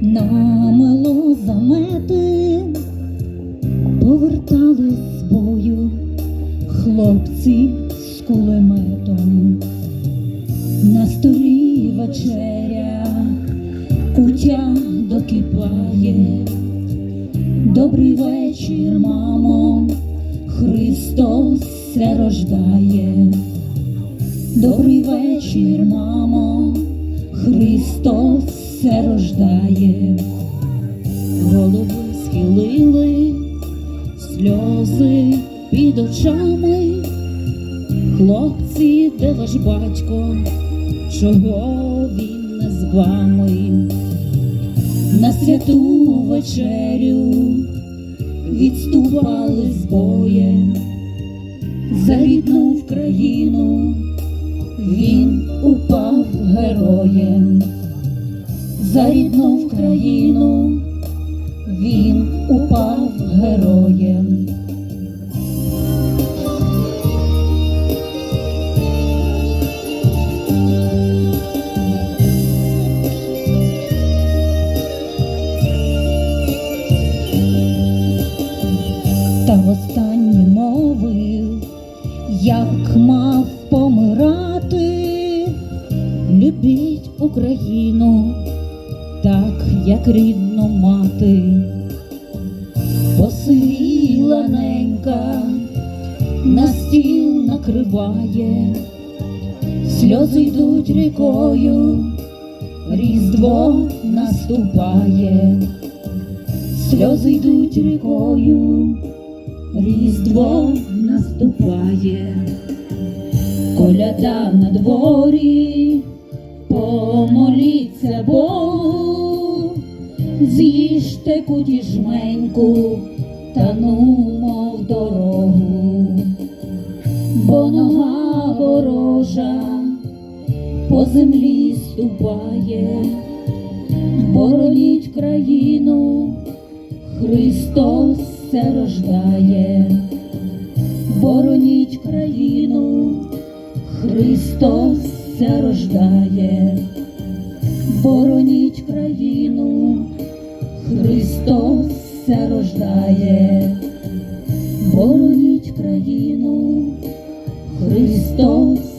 намело замети, повертали з бою хлопці з кулеметом. На столі вечеря, кутя докипає. Добрий вечір, мамо, Христос се рождає. Добрий вечір, мамо, Христос се рождає. Голови схилили, сльози під очами. Хлопці, де ваш батько, чого він не з вами? На святу вечерю відступали з боєм, за рідну Вкраїну він упав героєм, за рідну Вкраїну він упав героєм. Та востаннє мовив, як мав помирати, любіть Україну, як рідну мати, посивіла ненька, на стіл накриває, сльози йдуть рікою, різдво наступає. Сльози йдуть рікою, різдво наступає, коляда на дворі, з'їжте куті жменьку та нумо в дорогу, бо нога ворожа по землі ступає бороніть країну, Христос се рождає, бороніть країну, Христос се рождає, серця рождає, бороніть країну Христос.